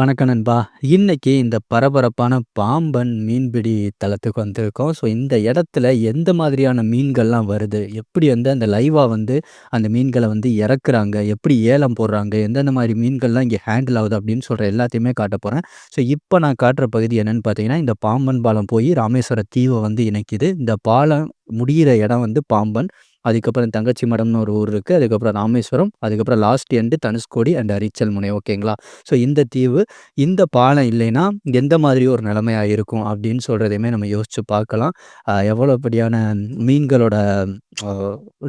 வணக்கம் நண்பா. இன்னைக்கு இந்த பரபரப்பான பாம்பன் மீன்பிடி தளத்துக்கு வந்திருக்கோம். ஸோ இந்த இடத்துல எந்த மாதிரியான மீன்கள்லாம் வருது? எப்படி வந்து அந்த லைவாக வந்து அந்த மீன்களை வந்து இறக்குறாங்க? எப்படி ஏலம் போடுறாங்க? எந்தெந்த மாதிரி மீன்கள்லாம் இங்கே ஹேண்டில் ஆகுது? அப்படின்னு சொல்கிற எல்லாத்தையுமே காட்ட போகிறேன் ஸோ இப்போ நான் காட்டுற பகுதி என்னென்னு பார்த்தீங்கன்னா, இந்த பாம்பன் பாலம் போய் ராமேஸ்வர தீவை வந்து இணைக்குது. இந்த பாலம் முடிகிற இடம் வந்து பாம்பன். அதுக்கப்புறம் தங்கச்சி மடம்னு ஒரு ஊர் இருக்குது அதுக்கப்புறம் ராமேஸ்வரம். அதுக்கப்புறம் last end Dhanushkodi and Arichal Munai ஓகேங்களா? ஸோ இந்த தீவு இந்த பாலம் இல்லைன்னா எந்த மாதிரி ஒரு நிலைமையாக இருக்கும்? அப்படின்னு சொல்கிறதையுமே நம்ம யோசித்து பார்க்கலாம். அ எவ்வளோ படியான மீன்களோட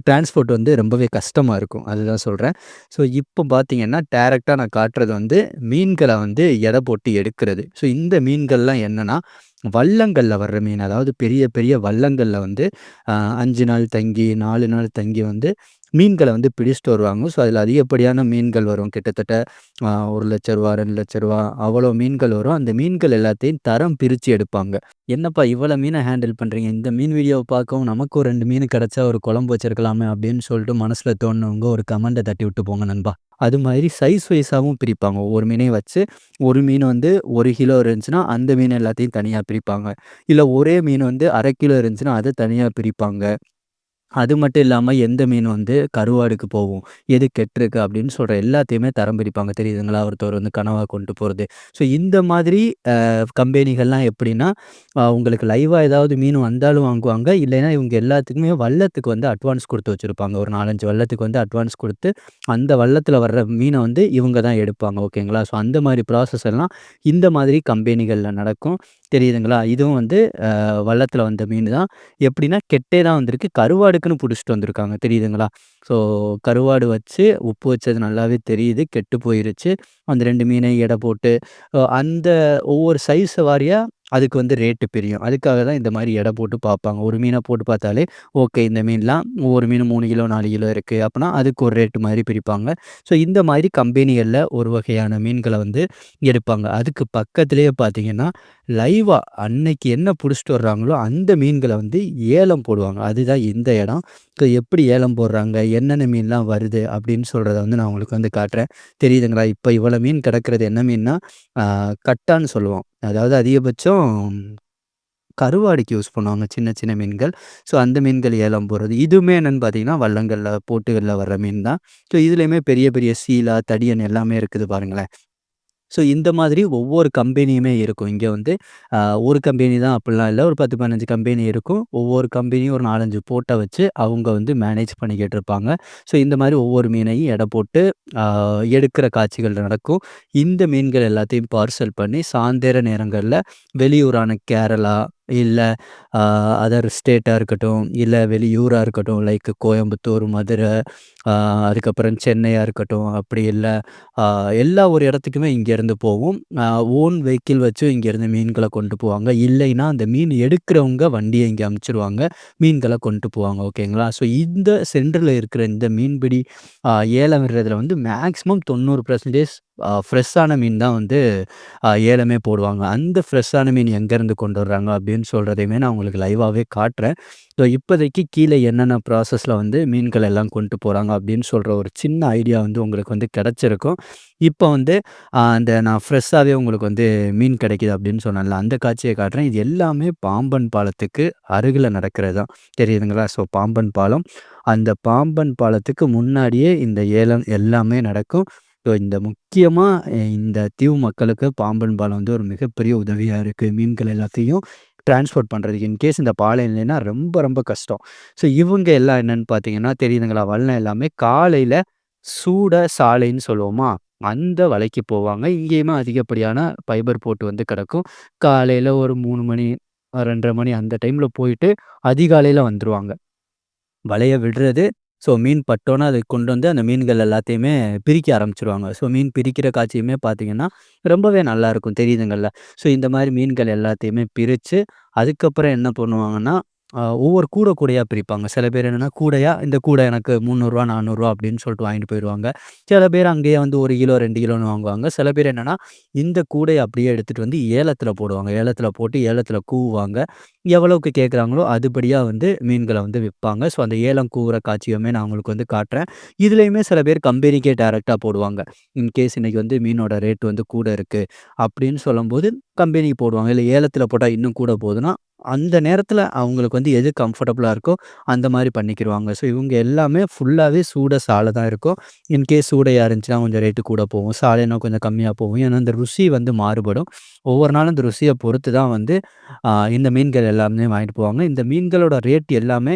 டிரான்ஸ்போர்ட் வந்து ரொம்பவே கஷ்டமாக இருக்கும். அதுதான் சொல்கிறேன் ஸோ இப்போ பார்த்தீங்கன்னா, டேரெக்டாக நான் காட்டுறது வந்து மீன்களை வந்து எடை போட்டு எடுக்கிறது. ஸோ இந்த மீன்கள்லாம் என்னன்னா, வள்ளங்களில் வர்ற மீன். அதாவது பெரிய பெரிய வள்ளங்களில் வந்து அஞ்சு நாள் தங்கி, நாலு நாள் தங்கி வந்து மீன்களை வந்து பிடிச்சிட்டு வருவாங்க. ஸோ அதில் அதிகப்படியான மீன்கள் வரும். கிட்டத்தட்ட ஒரு லட்ச ரூபா ரெண்டு லட்ச ரூபா அவ்வளோ மீன்கள் வரும். அந்த மீன்கள் எல்லாத்தையும் தரம் பிரித்து எடுப்பாங்க. "என்னப்பா இவ்வளோ மீனை ஹேண்டில் பண்ணுறீங்க இந்த மீன் வீடியோவை பார்க்கவும் நமக்கும் ரெண்டு மீன் கிடைச்சா ஒரு குழம்பு வச்சிருக்கலாமே!" அப்படின்னு சொல்லிட்டு மனசில் தோணுனவங்க ஒரு கமெண்ட்டை தட்டி விட்டு போங்க நண்பா. அது மாதிரி சைஸ் வைஸாகவும் பிரிப்பாங்க. ஒவ்வொரு மீனையும் வச்சு, ஒரு மீன் வந்து ஒரு கிலோ இருந்துச்சுன்னா, அந்த மீன் எல்லாத்தையும் தனியாக பிரிப்பாங்க. இல்லை ஒரே மீன் வந்து அரை கிலோ இருந்துச்சுன்னா, அதை தனியாக பிரிப்பாங்க. அது மட்டும் இல்லாமல் எந்த மீன் வந்து கருவாடுக்கு போகும்? எது கெட்டிருக்கு அப்படின்னு சொல்கிற எல்லாத்தையுமே தரம் பிரிப்பாங்க. தெரியுதுங்களா? ஒருத்தர் வந்து கனவாக கொண்டு போகிறது ஸோ இந்த மாதிரி கம்பெனிகள்லாம் எப்படின்னா, உங்களுக்கு லைவாக ஏதாவது மீன் வந்தாலும் வாங்குவாங்க. இல்லைன்னா இவங்க எல்லாத்துக்குமே வள்ளத்துக்கு வந்து அட்வான்ஸ் கொடுத்து வச்சுருப்பாங்க ஒரு 4, 5 வள்ளத்துக்கு வந்து அட்வான்ஸ் கொடுத்து அந்த வல்லத்தில் வர்ற மீனை வந்து இவங்க தான் எடுப்பாங்க. ஓகேங்களா? ஸோ அந்த மாதிரி ப்ராசஸ் எல்லாம் இந்த மாதிரி கம்பெனிகளில் நடக்கும். தெரியுதுங்களா? இதுவும் வந்து வல்லத்தில் வந்த மீன் தான். எப்படின்னா கெட்டே தான் வந்திருக்கு. கருவாடுக்குன்னு பிடிச்சிட்டு வந்திருக்காங்க. தெரியுதுங்களா? ஸோ கருவாடு வச்சு உப்பு வச்சது நல்லாவே தெரியுது. கெட்டு போயிருச்சு. அந்த ரெண்டு மீனையும் எடை போட்டு, அந்த ஒவ்வொரு சைஸ் வாரியாக அதுக்கு வந்து ரேட்டு பிரியும். அதுக்காக தான் இந்த மாதிரி எடை போட்டு பார்ப்பாங்க. ஒரு மீனை போட்டு பார்த்தாலே, ஓகே இந்த மீன்லாம் ஒவ்வொரு மீன் மூணு கிலோ, நாலு கிலோ இருக்குது அப்படின்னா அதுக்கு ஒரு ரேட்டு மாதிரி பிரிப்பாங்க. ஸோ இந்த மாதிரி கம்பெனிகளில் ஒரு வகையான மீன்களை வந்து எடுப்பாங்க. அதுக்கு பக்கத்திலேயே பார்த்தீங்கன்னா, லைவாக அன்னைக்கு என்ன பிடிச்சிட்டு வர்றாங்களோ, அந்த மீன்களை வந்து ஏலம் போடுவாங்க. அதுதான் இந்த இடம். ஸோ எப்படி ஏலம் போடுறாங்க? என்னென்ன மீன்லாம் வருது? அப்படின்னு சொல்கிறத வந்து நான் உங்களுக்கு வந்து காட்டுறேன். தெரியுதுங்களா? இப்போ இவ்வளோ மீன் கிடக்கிறது என்ன மீன்னா, கட்டான்னு சொல்லுவோம். அதாவது அதிகபட்சம் கருவாடிக்கு யூஸ் பண்ணுவாங்க. சின்ன சின்ன மீன்கள். ஸோ அந்த மீன்கள் ஏலம் போடுறது. இதுவுமே என்னென்னு பார்த்தீங்கன்னா, வள்ளங்களில் போட்டுகளில் வர்ற மீன் தான். ஸோ இதுலேயுமே பெரிய பெரிய சீலா, தடியன் எல்லாமே இருக்குது பாருங்களேன். ஸோ இந்த மாதிரி ஒவ்வொரு கம்பெனியுமே இருக்கும். இங்கே வந்து ஒரு கம்பெனி தான் அப்படிலாம் இல்லை ஒரு 10, 15 கம்பெனி இருக்கும். ஒவ்வொரு கம்பெனியும் ஒரு நாலஞ்சு போட்டை வச்சு அவங்க வந்து மேனேஜ் பண்ணிக்கிட்டு இருப்பாங்க. ஸோ இந்த மாதிரி ஒவ்வொரு மீனையும் எடை போட்டு எடுக்கிற காட்சிகள் நடக்கும். இந்த மீன்கள் எல்லாத்தையும் பார்சல் பண்ணி சாயந்தர நேரங்களில் வெளியூரான கேரளா, இல்லை அதர் ஸ்டேட்டாக இருக்கட்டும், இல்லை வெளியூராக இருக்கட்டும், லைக் கோயம்புத்தூர், மதுரை, அதுக்கப்புறம் சென்னையாக இருக்கட்டும், அப்படி இல்லை எல்லா ஒரு இடத்துக்குமே இங்கேருந்து போகும். ஓன் வெஹிக்கிள் வச்சு இங்கேருந்து மீன்களை கொண்டு போவாங்க. இல்லைன்னா அந்த மீன் எடுக்கிறவங்க வண்டியை இங்கே அமைச்சிருவாங்க மீன்களை கொண்டு போவாங்க. ஓகேங்களா? ஸோ இந்த சென்டரில் இருக்கிற இந்த மீன்பிடி ஏலம் விடுறதுல வந்து மேக்ஸிமம் தொண்ணூறு பர்சன்டேஜ் ஃப்ரெஷ்ஷான மீன் தான் வந்து ஏலமே போடுவாங்க. அந்த ஃப்ரெஷ்ஷான மீன் எங்கேருந்து கொண்டு வர்றாங்க? அப்படின்னு சொல்கிறதையுமே நான் உங்களுக்கு லைவாகவே காட்டுறேன். ஸோ இப்போதைக்கு கீழே என்னென்ன ப்ராசஸில் வந்து மீன்கள் எல்லாம் கொண்டு போகிறாங்க அப்படின்னு சொல்கிற ஒரு சின்ன ஐடியா வந்து உங்களுக்கு வந்து கிடைச்சிருக்கும். இப்போ வந்து அந்த நான் ஃப்ரெஷ்ஷாகவே உங்களுக்கு வந்து மீன் கிடைக்குது அப்படின்னு சொன்னேன்ல, அந்த காட்சியை காட்டுறேன். இது எல்லாமே பாம்பன் பாலத்துக்கு அருகில் நடக்கிறது தான். தெரியுதுங்களா? ஸோ பாம்பன் பாலம். அந்த பாம்பன் பாலத்துக்கு முன்னாடியே இந்த ஏலம் எல்லாமே நடக்கும். ஸோ இந்த முக்கியமாக இந்த தீவு மக்களுக்கு பாம்பன் பாலம் வந்து ஒரு மிகப்பெரிய உதவியாக இருக்குது மீன்கள் எல்லாத்தையும் டிரான்ஸ்போர்ட் பண்ணுறதுக்கு இன்கேஸ் இந்த பாலம் இல்லைன்னா ரொம்ப ரொம்ப கஷ்டம். ஸோ இவங்க எல்லாம் என்னென்னு பார்த்தீங்கன்னா, தெரியுதுங்களா? வல்லம் எல்லாமே காலையில் சூட சாலைன்னு சொல்லுவோமா? அந்த வலைக்கு போவாங்க. இங்கேயுமே அதிகப்படியான ஃபைபர் போட்டு வந்து கிடக்கும். காலையில் ஒரு மூணு மணி, 2:30 மணி அந்த டைமில் போயிட்டு அதிகாலையில் வந்துடுவாங்க வலையை விடுறது, ஸோ மீன் பட்டோன்னே அதை கொண்டு வந்து அந்த மீன்கள் எல்லாத்தையுமே பிரிக்க ஆரம்பிச்சிருவாங்க ஸோ மீன் பிரிக்கிற காட்சியுமே பார்த்தீங்கன்னா, ரொம்பவே நல்லாயிருக்கும். தெரியுதுங்கள்ல ஸோ இந்த மாதிரி மீன்கள் எல்லாத்தையுமே பிரித்து அதுக்கப்புறம் என்ன பண்ணுவாங்கன்னா, ஒவ்வொரு கூட கூடையாக பிரிப்பாங்க. சில பேர் என்னென்னா கூடையா இந்த கூடை எனக்கு முந்நூறுரூவா நானூறுரூவா அப்படின்னு சொல்லிட்டு வாங்கிட்டு போயிடுவாங்க சில பேர் அங்கேயே வந்து ஒரு கிலோ, ரெண்டு கிலோன்னு வாங்குவாங்க. சில பேர் என்னென்னா இந்த கூடையை அப்படியே எடுத்துகிட்டு வந்து ஏலத்தில் போடுவாங்க. ஏலத்தில் போட்டு ஏலத்தில் கூவுவாங்க. எவ்வளவுக்கு கேட்குறாங்களோ, அதுபடியாக வந்து மீன்களை வந்து விற்பாங்க ஸோ அந்த ஏலம் கூவுற காட்சியுமே நான் உங்களுக்கு வந்து காட்டுறேன். இதுலேயுமே சில பேர் கம்பெனிக்கே டைரெக்டாக போடுவாங்க. இன்கேஸ் இன்றைக்கி வந்து மீனோட ரேட் வந்து கூட இருக்குது அப்படின்னு சொல்லும்போது, கம்பெனிக்கு போடுவாங்க. இல்லை ஏலத்தில் போட்டால் இன்னும் கூட போகுதுன்னா, அந்த நேரத்தில் அவங்களுக்கு வந்து எது கம்ஃபர்டபுளாக இருக்கோ, அந்த மாதிரி பண்ணிக்கிடுவாங்க ஸோ இவங்க எல்லாமே ஃபுல்லாகவே சூட சாலை தான் இருக்கும். இன்கேஸ் சூடையாக இருந்துச்சுன்னா கொஞ்சம் ரேட்டு கூட போகும். சாலைன்னா கொஞ்சம் கம்மியாக போகும். ஏன்னா, அந்த ருசி வந்து மாறுபடும். ஒவ்வொரு நாளும் அந்த ருசியை பொறுத்து தான் வந்து இந்த மீன்கள் எல்லாமே வாங்கிட்டு போவாங்க. இந்த மீன்களோட ரேட் எல்லாமே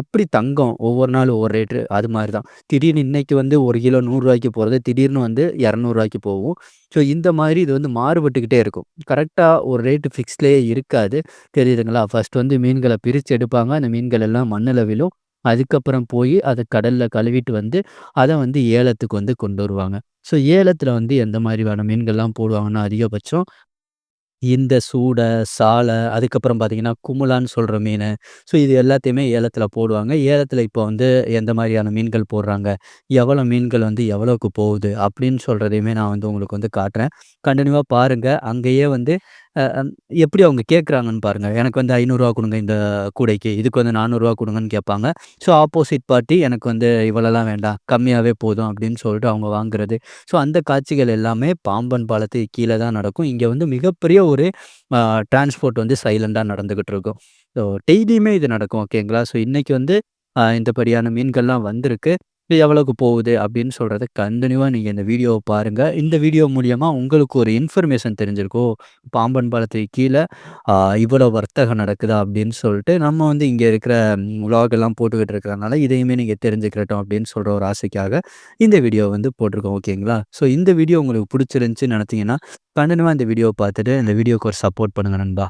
எப்படி தங்கம் ஒவ்வொரு நாளும் ஒவ்வொரு ரேட்டு அது மாதிரி தான். திடீர்னு இன்னைக்கு வந்து ஒரு கிலோ நூறுரூவாய்க்கு போகிறது திடீர்னு வந்து இரநூறுவாய்க்கு போகும். ஸோ இந்த மாதிரி இது வந்து மாறுபட்டுக்கிட்டே இருக்கும். கரெக்டாக ஒரு ரேட்டு ஃபிக்ஸ்லேயே இருக்காது. தெரியுதுங்களா? ஃபர்ஸ்ட் வந்து மீன்களை பிரித்து எடுப்பாங்க. அந்த மீன்கள் எல்லாம் மண்ணில் விழும். அதுக்கப்புறம் போய் அதை கடலில் கழுவிட்டு வந்து, அதை வந்து ஏலத்துக்கு வந்து கொண்டு வருவாங்க. ஸோ ஏலத்தில் வந்து எந்த மாதிரியான மீன்கள்லாம் போடுவாங்கன்னா, அதிகபட்சம் இந்த சூடை சாலை அதுக்கப்புறம் பார்த்தீங்கன்னா, குமுலான்னு சொல்கிற மீன் ஸோ இது எல்லாத்தையுமே ஏலத்தில் போடுவாங்க. ஏலத்தில் இப்போ வந்து எந்த மாதிரியான மீன்கள் போடுறாங்க, எவ்வளோ மீன்கள் வந்து எவ்வளோக்கு போகுது அப்படின்னு சொல்கிறதையுமே நான் வந்து உங்களுக்கு வந்து காட்டுறேன். கண்டினியூவாக பாருங்கள் அங்கேயே வந்து எப்படி அவங்க கேட்குறாங்கன்னு பாருங்க. எனக்கு வந்து ஐநூறுரூவா கொடுங்க இந்த கூடைக்கு. இதுக்கு வந்து நானூறுரூவா கொடுங்கன்னு கேட்பாங்க. ஸோ ஆப்போசிட் பார்ட்டி எனக்கு வந்து இவ்வளோலாம் வேண்டாம். கம்மியாகவே போதும் அப்படின்னு சொல்லிட்டு அவங்க வாங்குறது. ஸோ அந்த காட்சிகள் எல்லாமே பாம்பன் பாலத்துக்கு கீழே தான் நடக்கும். இங்கே வந்து மிகப்பெரிய ஒரு டிரான்ஸ்போர்ட் வந்து சைலண்டாக நடந்துக்கிட்டு இருக்கும். ஸோ டெய்லியுமே இது நடக்கும். ஓகேங்களா? ஸோ இன்றைக்கி வந்து இந்தபடியான மீன்கள்லாம் வந்திருக்கு. இது எவ்வளோக்கு போகுது அப்படின்னு சொல்கிறத கண்டினியூவாக நீங்கள் இந்த வீடியோவை பாருங்கள் இந்த வீடியோ மூலியமாக உங்களுக்கு ஒரு இன்ஃபர்மேஷன் தெரிஞ்சிருக்கோ பாம்பன் பாலத்துக்கு கீழே இவ்வளோ வர்த்தகம் நடக்குதா அப்படின்னு சொல்லிட்டு, நம்ம வந்து இங்கே இருக்கிற விளாக் போட்டுக்கிட்டு இருக்கிறனால, இதையுமே நீங்கள் தெரிஞ்சுக்கிறட்டும் அப்படின்னு சொல்கிற ஒரு ஆசைக்காக இந்த வீடியோ வந்து போட்டிருக்கோம். ஓகேங்களா? ஸோ இந்த வீடியோ உங்களுக்கு புடிச்சிருந்துச்சுன்னு நினச்சிங்கன்னா கண்டினியூவாக இந்த வீடியோ பார்த்துட்டு இந்த வீடியோக்கு ஒரு சப்போர்ட் பண்ணுங்கள் நண்பா.